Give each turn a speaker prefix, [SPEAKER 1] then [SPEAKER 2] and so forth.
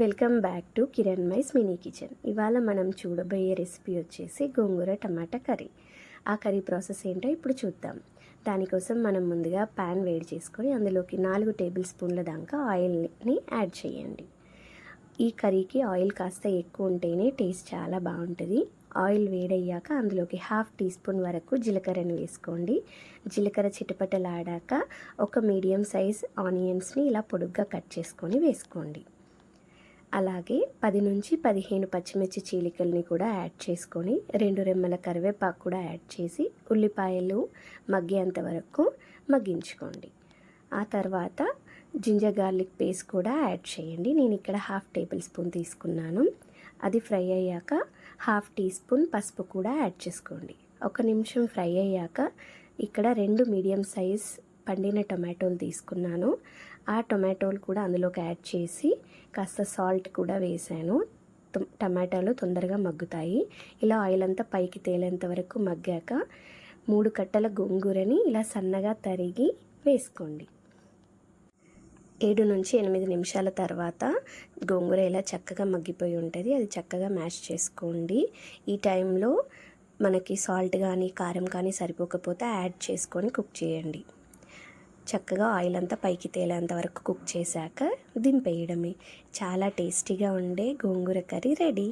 [SPEAKER 1] Welcome back to Kiran mice mini kitchen. ఇవాళ మనం చూడబోయే రెసిపీ వచ్చేసి గోంగూర టమాటా కర్రీ. ఆ కర్రీ ప్రాసెస్ ఏంటో ఇప్పుడు చూద్దాం. దానికోసం మనం ముందుగా ప్యాన్ వేడి చేసుకొని అందులోకి నాలుగు టేబుల్ స్పూన్ల దాకా ఆయిల్ని యాడ్ చేయండి. ఈ కర్రీకి ఆయిల్ కాస్త ఎక్కువ ఉంటేనే టేస్ట్ చాలా బాగుంటుంది. ఆయిల్ వేడయ్యాక అందులోకి హాఫ్ టీ స్పూన్ వరకు జీలకర్రని వేసుకోండి. జీలకర్ర చిటపటలాడాక ఒక మీడియం సైజ్ ఆనియన్స్ని ఇలా పొడుగ్గా కట్ చేసుకొని వేసుకోండి. అలాగే పది నుంచి పదిహేను పచ్చిమిర్చి చీలికల్ని కూడా యాడ్ చేసుకొని రెండు రెమ్మల కరివేపాకు కూడా యాడ్ చేసి ఉల్లిపాయలు మగ్గేంత వరకు మగ్గించుకోండి. ఆ తర్వాత జింజర్ గార్లిక్ పేస్ట్ కూడా యాడ్ చేయండి. నేను ఇక్కడ హాఫ్ టేబుల్ స్పూన్ తీసుకున్నాను. అది ఫ్రై అయ్యాక హాఫ్ టీ స్పూన్ పసుపు కూడా యాడ్ చేసుకోండి. ఒక నిమిషం ఫ్రై అయ్యాక ఇక్కడ రెండు మీడియం సైజ్ పండిన టొమాటోలు తీసుకున్నాను. ఆ టొమాటోలు కూడా అందులోకి యాడ్ చేసి కాస్త సాల్ట్ కూడా వేసాను. టమాటాలు తొందరగా మగ్గుతాయి. ఇలా ఆయిల్ అంతా పైకి తేలేంత వరకు మగ్గాక మూడు కట్టల గోంగూరని ఇలా సన్నగా తరిగి వేసుకోండి. ఏడు నుంచి ఎనిమిది నిమిషాల తర్వాత గోంగూర ఇలా చక్కగా మగ్గిపోయి ఉంటుంది. అది చక్కగా మ్యాష్ చేసుకోండి. ఈ టైంలో మనకి సాల్ట్ కానీ కారం కానీ సరిపోకపోతే యాడ్ చేసుకొని కుక్ చేయండి. చక్కగా ఆయిల్ అంతా పైకి తేలేంత వరకు కుక్ చేశాక దింపేయడమే. చాలా టేస్టీగా ఉండే గోంగూర కర్రీ రెడీ.